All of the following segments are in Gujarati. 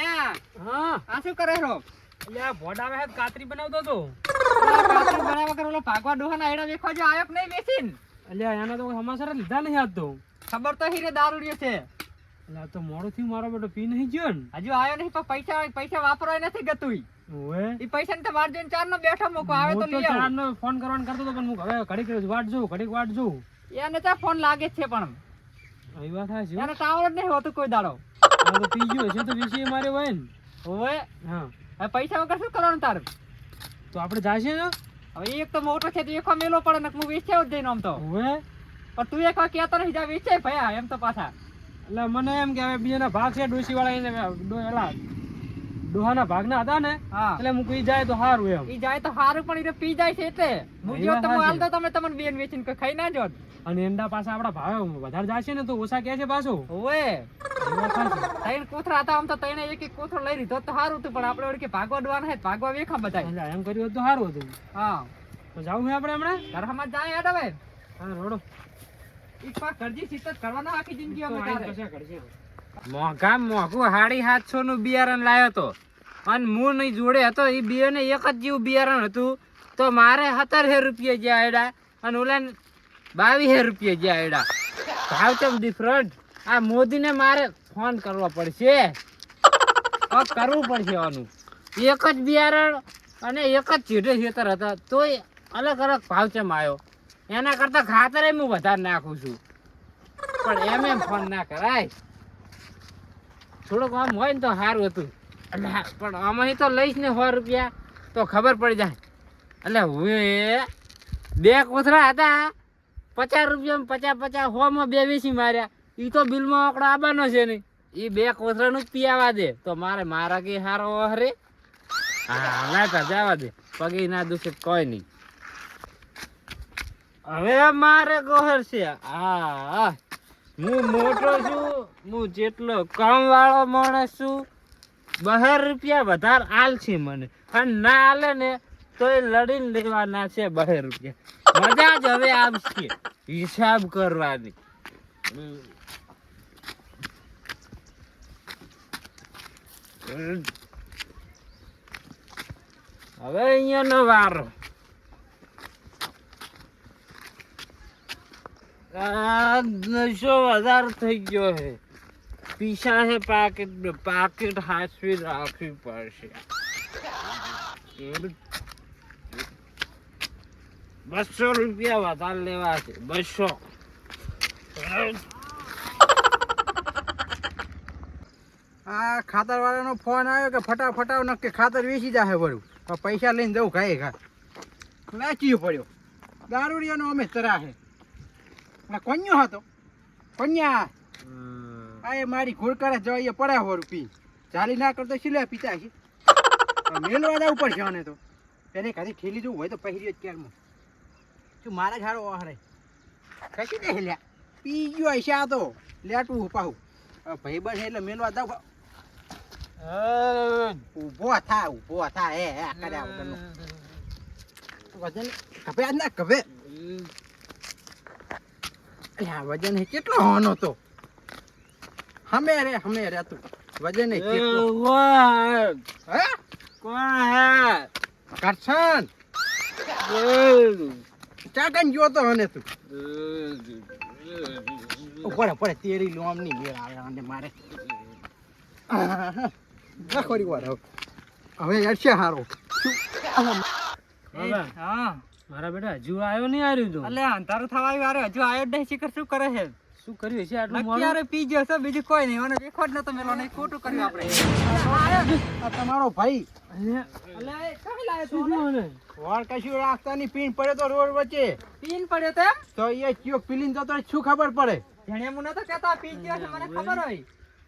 અહીંયા હા. આ શું કરે રો અલ્યા છે તો કાતરી બનાવતો તો કાતરી બનાવવા કરે ઓલો ભાગવા ડોહાના આયડા વેખવા જો આયો કે નહીં બેસીન? અલ્યા એના તો સમાચાર લીધા નહીં આજ તો. ખબર તો હીરે દારૂડિયો છે. અલ્યા તો મોડું થયું મારો બેટો પી નહીં ગયો ને. હજુ આયો નહીં પણ પૈસા પૈસા વાપરવાય નથી ગતુઈ ઓએ ઈ પૈસા ને તો વાર જોઈને ચાર નો બેઠો મૂકો આવે તો લઈ આવ. ચાર નો ફોન કરવાનું કરતો તો પણ હું હવે ઘડીક કર્યો વાટ જો ઘડીક વાટ જો એને તો ફોન લાગે છે પણ. આવી વાત થાય છે એને ટાવર જ નહીં હોતું કોઈ દાડો. તો પી ગયો છે તો વિશે મારે હોય ને. ઓવે હા. હવે પૈસા વગર શું કરવાનું તારે? તો આપણે જાશે ને? હવે એક તો મોટો છે તો એકો મેલો પડે ને હું વેચ્યા જ જઈને આમ તો. ઓએ પણ તું એક વાર કહેતો નહીં જા વેચે ભયા એમ તો પાછા. એટલે મને એમ કે હવે બીજાના ભાગ છે ડોસી વાળા એને એલા ડોહાના ભાગના હતા ને એટલે હું કઈ જાય તો સારું એમ. ઈ જાય તો હારું પણ એ પી જાય છે એટલે. હું જો તમે હાલ તો તમે તમને બેન વેચીને ખાઈ ના જોત અને એંડા પાછા આપડા ભાવે વધારે જાશે ને તો ઓછા કે છે પાછો. ઓવે. એ વાત સાચી. ત્રણ કોથળા હતા આમ તો એક એક કોથળો લઈ લીધો તો સારું હતું પણ આપણે વળી કે ભાગવા હે ભાગવા વેખા બધા એમ કર્યું તો સારું હતું. હા. તો જાવું છે આપણે હમણાં? ઘરમાં જાય હેડ હવે. હા રોડો. ઈ પાક કરજી સિત્ત કરવાના આખી જિંદગી અમે તારે. મોંઘા મોંઘું હાડી સાતસો નું બિયારણ લાવ્યો તો. અને હું નહીં જોડે હતો એ બે ને એક જ જેવું બિયારણ હતું. તો મારે સત્તરસો રૂપિયા જ્યાં આયડા. અને ઓલા બાવીસો રૂપિયા ગયા એડા ભાવ ચમ ડિફરન્ટ આ મોદીને મારે ફોન કરવો પડશે. કરવું પડશે આનું. એક જ બિયારણ અને એક જ ચીઢે ખેતર હતા, તોય અલગ અલગ ભાવ ચમ આવ્યો એના કરતાં ખાતર હું વધારે નાખું છું. પણ એમ એમ ફોન ના કરાય. થોડુંક આમ હોય ને તો સારું હતું. એટલે પણ આમાં તો લઈશ ને સો રૂપિયા, તો ખબર પડી જાય. એટલે હું બે કોથળા હતા. પચાસ રૂપિયા પચાસ પચાસ હોમાં બે વેચી માર્યા. એ તો બિલમાં આંકડો આવવાનો છે નહીં. એ બે કોથળાનું જ દે. તો મારે મારા કે હારો હરે. હા લાતા જવા દે. પગે ના દુખે કોઈ નહીં. હવે મારે ગોહર છે. હા, હું. મોટો છું, હું જેટલો કામ વાળો માણસ છું. બહાર રૂપિયા વધારે આલ છે મને. અને ના આલે ને તો એ લડીને લેવાના છે બહાર રૂપિયા. મજા જ હવે આવશે. હિસાબ કરવાની. હવે અહીંયાનો વારો. આ નશો વધારે થઈ ગયો છે પીસા છે પાકેટ પાકેટ હાસવી રાખવી પડશે. બસો રૂપિયા વધારે લેવા છે. બસો. આ ખાતર વાળાનો ફોન આવ્યો કે ફટાફટાવ નક્કી ખાતર વેચી જાહે વળું. પૈસા લઈને જવું ખાય ખા વેચી પડ્યો. દારૂડિયાનો અમે તરાહે અને કોન્યો હતો? કોન્યા? આ એ મારી ઘોડકારે જવાઈએ પડ્યા હોરું પી. ચાલી ના કરતો સિલે પીતા છે. મેલવા જવું પડશે આને તો. એને ખાલી ઠેલી જવું હોય તો પહેર્યો જ ક્યારમાં. શું મારા જ હારો આહરે કશી દે લ્યા. પી ગયો હશે આ તો. લેટવું પાહું ભાઈ બસ એટલે મેલવા દઉં. ઊભો થા ઊભો થા એ હે કર્યા વગરનો. વજન કભે આજ ના કભે વજન હે કેટલો હોનો તો. હમે રે હમે રે તું. વજન હે કેટલો. હે? કોણ હે? કરશન. ચાકન ગયો તો હને તું પડે પડે તેરી લોમની મેળ આવે અને મારે ખોરી વાર હવે યાર અડશે હારો હા મારા બેટા હજુ આવ્યો નહીં આવ્યું તો એટલે અંધારું થવા આવ્યું હજુ જ નહીં શિખર શું કરે છે શું કર્યું છે આટલું મોડું? અત્યારે પી ગયો છે બીજું કોઈ નહીં. મને દેખો જ નતો મેલો નહીં ખોટું કર્યું આપણે. આ તમારો ભાઈ. અલે કઈ લાયો તું થયું ને? વાળ કશું રાખતા ની પીન પડે તો રોડ વચ્ચે. પીન પડે તો તો એ કયો પીલીન તો તને શું ખબર પડે? જણે મને નતો કહેતા પી ગયો છે મને ખબર હોય.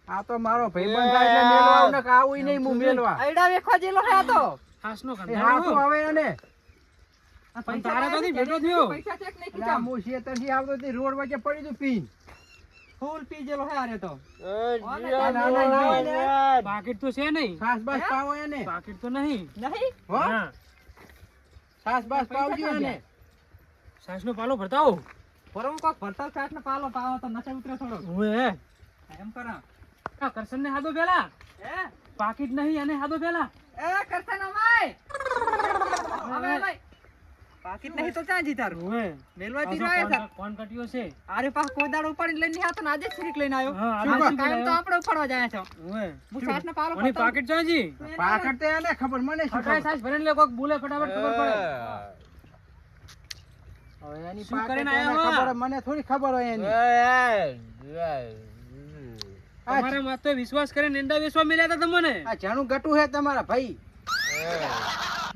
આ તો મારો ભાઈ બંધ એટલે મેલવા ને કે આવું નહીં હું મેલવા અયડા વેખો જેલો હે આ તો. હાસનો એ હા તો આવે એને. પણ તારા તો નહીં ભેટો થયો. પૈસા ચેક નહીં કીધા. હું શેતરથી આવતો તે રોડ વચ્ચે પડી તું પીન. ફૂલ પી જેલો છે આરે તો. ના, ના, ના, ના, ના. પાકીટ તો છે નહીં. સાસ બાસ પાવો એને. પાકીટ તો નહીં. નહીં? હો? સાસ બાસ પાવજો એને. સાસ નો પાલો ભરતાઓ પરમ કોક ભરતા સાસ નો પાલો પાવો તો નસે ઉતરે થોડો. ઓએ એમ કરા. આ કરશનને હાદો પેલા. હે? પાકીટ નહીં અને હાદો પેલા. એ કરતા અમાય. હવે ભાઈ. પાકીટ નહીં તો ક્યાં જીતાર ઓવે મેલવા દીધો આયા કોણ- કટ્યો છે. અરે પાસ કોદાળ ઉપાડી લઈને આવતો આજે જ છીરીક લઈને આવ્યો. કાયમ તો આપણે ઉપાડવા જાય છો. હું સાતને પાલો ઓની પાકીટ ચાજી પાકડ તો એને ખબર મને શું ખબર? સાસ ભરીને લે કોક બોલે ફટાફટ ખબર પડે. હવે એની શું કરીને આયા હો? ખબર મને થોડી ખબર હોય એની. આ તમારા માં તો વિશ્વાસ કરીને એંડા વિશ્વાસ મળ્યા હતા તમને? આ જાણું ગટુ હે તમારા ભાઈ.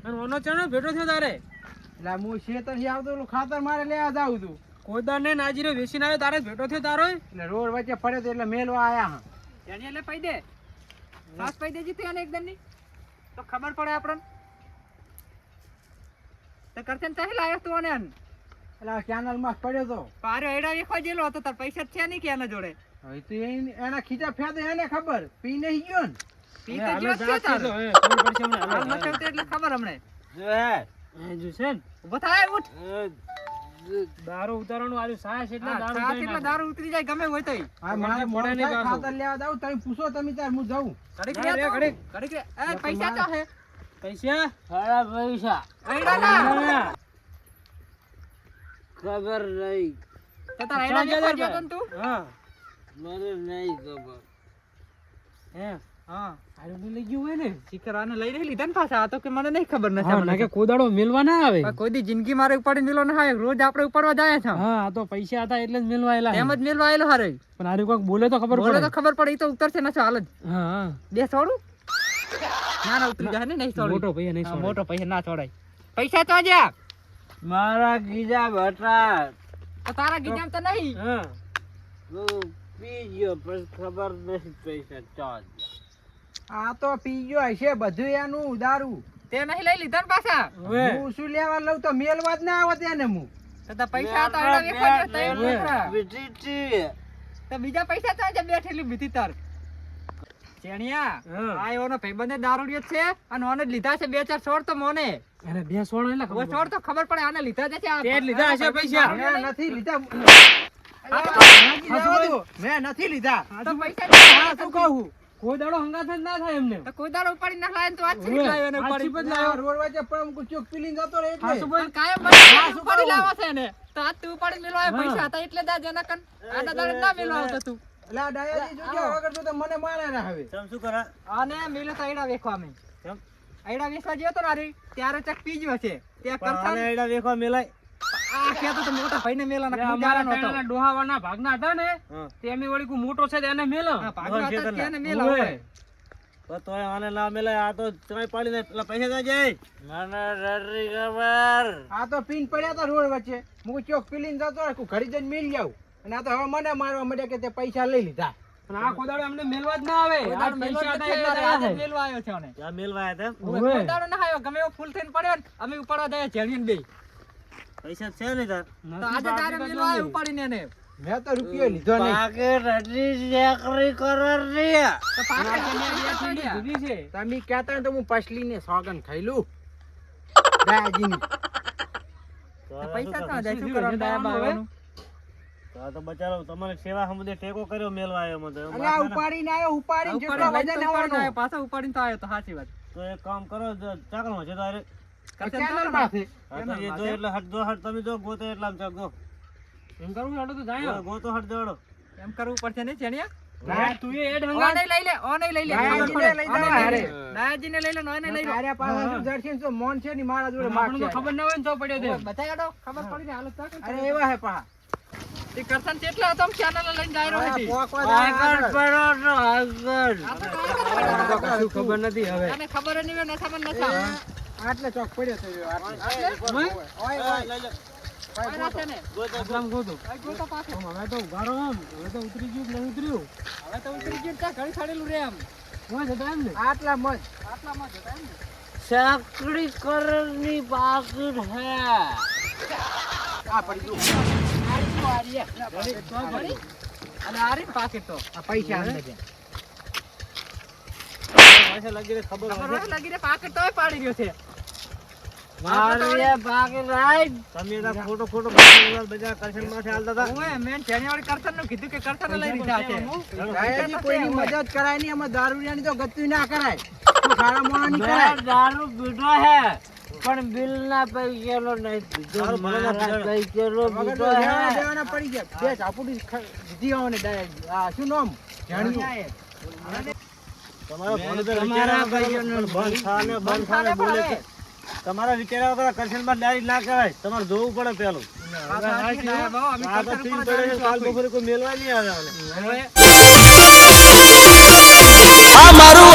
અને ઓનો ચણો ભેટો થયો તારે? એટલે હું શેતરથી આવતો ખાતર મારે લેવા જાઉં છું. કોદાર ને નાજીરો વેચીને આવ્યો તારે ભેટો થયો તારો એટલે રોડ વચ્ચે પડ્યો તો એટલે મેલવા આયા હા. એને લે પાઈ દે. સાસ પાઈ દેજી તું એને એકદમની તો ખબર પડે આપણને. તો કરતે ને લાયો તું અને એટલે કેનલમાં પડ્યો તો. પારો એડા વેખવા જેલો હતો તાર પૈસા જ છે નહીં કે એના જોડે. હવે તો એના ખીચા ફેદે એને ખબર? પી નહીં ગયો ને. પી તો જા છે તાર. ખબર હમણાં, ઊભો થાય ઉઠ દારૂ ઉતારવાનું આર્યું સાસ એટલે દારૂ એટલે દારૂ ઉતરી જાય ગમે હોય તોય. હા મારે પડે મોડું નહીં થાય, પાછું. ખાતર લેવા જાઉં તમે પૂછો તમે તાર હું જાઉં ઘડીક રે રે, તું. ઘડીક. ઘડીક રે. એ, પૈસા તો હે પૈસા પૈસા. ખબર નહીં તો તાર? હા મને નહીં ખબર હે હા. આર્યું લઈ ગયું હોય ને શિખર આને લઈને લીધા ને પાછા. આ તો કે મને નહીં ખબર નથી હા, કે કોદાળો મેલવા ના આવે. કોઈ જિંદગી મારે ઉપાડીને મેલો ના આવે રોજ આપણે ઉપાડવા જાય છે. હા આ તો પૈસા હતા એટલે જ મેલવા એમ જ મેલવા હારે. પણ આર્યું કોક બોલે તો ખબર પડે. તો ખબર પડે ઈ તો ઉતરશે ના હાલ જ. હા હા. બે છોડું ના ના ઉતરી જાય ને નહીં છોડું મોટો પૈયા નહીં મોટો પૈસા ના છોડાય પૈસા તો જ્યાં મારા ગીજા બટા તારા ગીજામ તો નહીં. હા. પી ગયો પણ ખબર નથી પૈસા ચાલ આ તો પી ગયો હશે બધું એનું દારૂ તે નહીં લઈ લીધા ને પાછા? હું શું લેવા લઉં તો મેલવા જ ના આવે તેને હું. તો પૈસા હતા એના વેખવા ગયો તો એમ ઉતરા. બીટી તો બીજા પૈસા તો આજે બે તાર. ચેણિયા આ એવાનો ભાઈબંધે દારૂડિયો છે અને ઓને જ લીધા છે બે ચાર છોડ તો મોને. અરે બે સોળ એટલે તો ખબર પડે આને લીધા છે તે લીધા હશે પૈસા. નથી લીધા. મેં નથી લીધા. તો પૈસા શું કહું? કોઈ દાડો હંગાથ જ ના થાય એમને. કોઈ દાડો ઉપાડી ના લાય તો આજ છીરીક હવે, ને ઉપાડી. છીપ જ રોડ વાજે પણ હું ચોક પીલીને જતો રહે એટલે. હાસુ કાયમ બસ ઉપાડી? લાવો છે ને તો આજ તું ઉપાડી મેલો આ પૈસા હતા એટલે દા એના કન. આ દાડે ના મેલો આવતો તું. એટલે આ ડાયાજી જોજો, વગર તો તો મને મારે ના હવે. તમ શું કરા? આને મેલે સાઈડા વેખવા મે. કેમ? આયડા વેચવા ગયો તો નારી ત્યારે ચક પીજ્યો છે. ત્યાં કરતા આઈડા વેખવા મેલાય. આ તો મોટા ભાઈને મેલા ના અમારા ગુજારાનો હતો ભાગના હતા ને તે અમે વળી કોઈ મોટો છે તેને મેલો. હા, ભાગનો હતા જ કે એને મેલા ઓવે. હોય. મને નથી ખબર. આ તો પીન પડ્યા હતા રોડ વચ્ચે. હું ચોક પીલીને જતો રહે ઘરે જઈને મિલ જાઉં. અને આ તો હવે મને મારવા મળ્યા કે તે પૈસા લઈ લીધા. પણ આ કોદાળો અમને મેલવા જ ના આવે. આ પૈસા હતા એટલે મેલવા આવ્યો છે ઓને. ઓવે. કોઈ દાડો ના આવ્યો, ગમે એવો ફૂલ થઈને પડ્યો ને, અમે ઉપાડવા બેય. નથી તો આજે તારે મેલો મેલવા આવ્યો નથી. ઉપાડીને એને. મેં તો રૂપિયો લીધો નહીં પાકીટ હજી ચેકરી કરોડ રે તો પાછળ મે બે આ છોડ્યા. છે તમે કહેતા તો હું પસલીને સોગન ખાઈ લઉં ડાયાજીની. તો પૈસા ક્યાં જાય? શું કરવાનું? દાયા બાવાનું? અને આ ઉપાડીને આવ્યો ઉપાડીને જેટલો ઉપાડીને વજન લઈને તો ઉપાડીને આવવાનો આવ્યો, પાછો ઉપાડીને તો આવ્યો તો સાચી વાત. કરશે તારે કેનલ તો પાસે એમ કરવું હેડો તો જાય એમ કરવું પડશે ને ચેણિયા? તું એ એડ હંગાત. ઓને લઈ લે, ઓને લઈ લે. ડાયાજીને લઈ ઓને જવા હારે. લઈ લે ને લઈ લે. તારા પાસે શું જર્સી ને મોન છે ની મારા જોડે આપણને માગશે. ખબર ન હોય ને તો પડ્યો ખબર પડી ને હાલત અરે એવા હે પા તે કરશન કેટલા હતો આમ લઈને હતી. આગળ. પડો આગળ ખબર નથી હવે ખબર નહીં. આટલે ચોક પડ્યો આટલે. આટલે? આમ હવે તો ઉઘાડો આમ. હવે તો ઉતરી ગયું નહીં ઉતર્યું. હવે તો ઉતરી ગયું ત્યાં ખડેલું રે આમ. હોય જતા એમ ને. આટલામાં જ. આટલામાં જતા એમ ને. ચેકરી કરોડ પાકીટ હે આ પડી ગયું. ઘડી. અને આરી પાકીટ તો. આ પૈસા અંદર છે. ખબર હોય. લાગી રે તોય પાડી રહ્યો છે. મારે ભાગે રાઈટ. તમે તો ખોટો ખોટો બધા કરશનમાંથી હાલતા હતા. ઓએ, મેં શેણીવાળી કરતનનું કીધું કે કરતન લઈ લીધા છે. સાહેબજી, કોઈની મદદ કરાય નહીં આમાં દારૂડિયાની તો ગતિ ના કરાય. તો સારા મોણાની કરાય. દારૂ પીધો હે પણ બિલ ના પૈસા નહીં પીધો. મારા પૈસા હે. દેવાના પડી ગયા. બે ઝાપુડી દીધી આવને ડાયરેક્ટ. આ શું નામ? જાણ્યું. તમારા વિચાર્યા વગર કરશનમાં ડાયરેક્ટ ના કરાય તમારે જોવું પડે પેલું. કાલ બપોરે કોઈ મેલવા નહીં આવે આ મારું